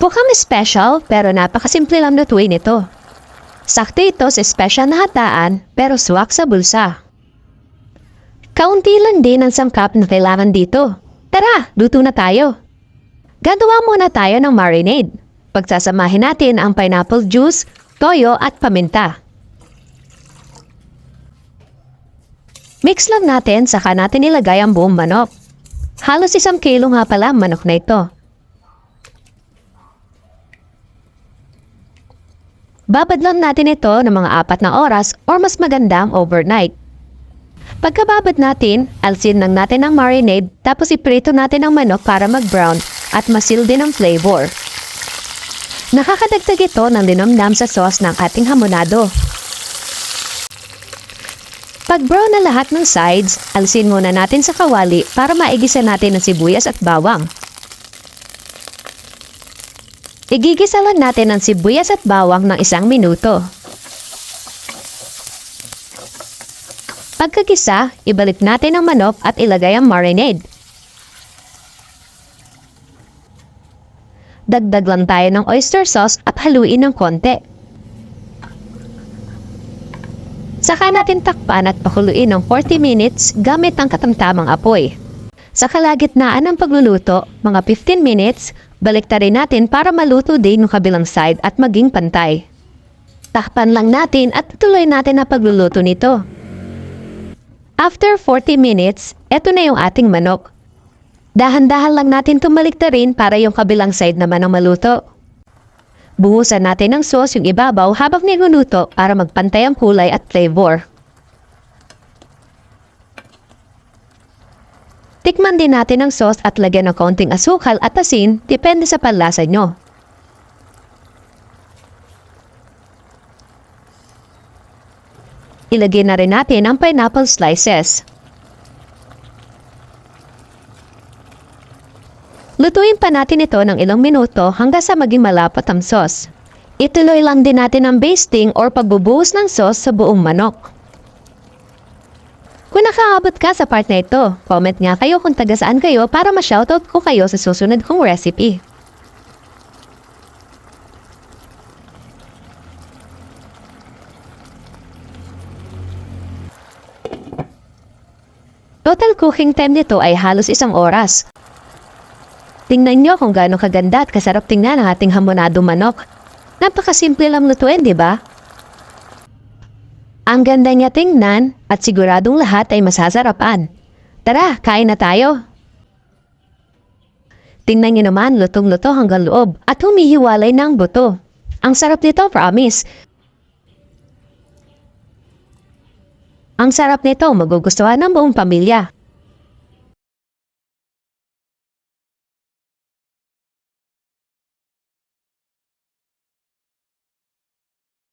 Mukhang special pero napakasimple lang lutuin ito. Sakto ito sa special na hataan pero swak sa bulsa. Kaunti lang din ang sangkap na kailangan dito. Tara, luto na tayo. Gagawa muna tayo ng marinade. Pagsasamahin natin ang pineapple juice, toyo at paminta. Mix lang natin saka natin ilagay ang buong manok. Halos isang kilo nga pala manok na ito. Babad lang natin ito ng mga apat na oras or mas magandang overnight. Pagkababad natin, alsin lang natin ang marinade tapos iprito natin ang manok para mag-brown at masil din ang flavor. Nakakadagdag ito ng linamnam sa sauce ng ating hamonado. Pag brown na lahat ng sides, alsin muna natin sa kawali para maigisa natin ang sibuyas at bawang. Igigisa lang natin ang sibuyas at bawang ng isang minuto. Pagkagisa, ibalik natin ang manok at ilagay ang marinade. Dagdag lang tayo ng oyster sauce at haluin ng konti. Saka natin takpan at pakuluin ng 40 minutes gamit ang katamtamang apoy. Sa kalagitnaan ng pagluluto, mga 15 minutes, baliktarin natin para maluto din yung kabilang side at maging pantay. Takpan lang natin at tuloy natin ang pagluluto nito. After 40 minutes, eto na yung ating manok. Dahan-dahan lang natin tumaliktarin para yung kabilang side naman ang maluto. Buhusan natin ng sauce yung ibabaw habang niluluto para magpantay ang kulay at flavor. Tikman din natin ang sauce at lagyan ng konting asukal at asin, depende sa panlasa nyo. Ilagay na rin natin ang pineapple slices. Lutuin pa natin ito ng ilang minuto hanggang sa maging malapot ang sauce. Ituloy lang din natin ang basting or pagbubuhos ng sauce sa buong manok. Nakaabot ka sa part na ito, comment nga kayo kung taga saan kayo para ma-shoutout ko kayo sa susunod kong recipe. Total cooking time nito ay halos isang oras. Tingnan nyo kung gaano kaganda at kasarap tingnan ang ating hamonado manok. Napakasimple lang lutuin, di ba? Ang ganda niya tingnan at siguradong lahat ay masasarapan. Tara, kain na tayo. Tingnan niyo naman, lutong-luto hanggang loob at humihiwalay ng buto. Ang sarap nito, promise. Ang sarap nito, magugustuhan ng buong pamilya.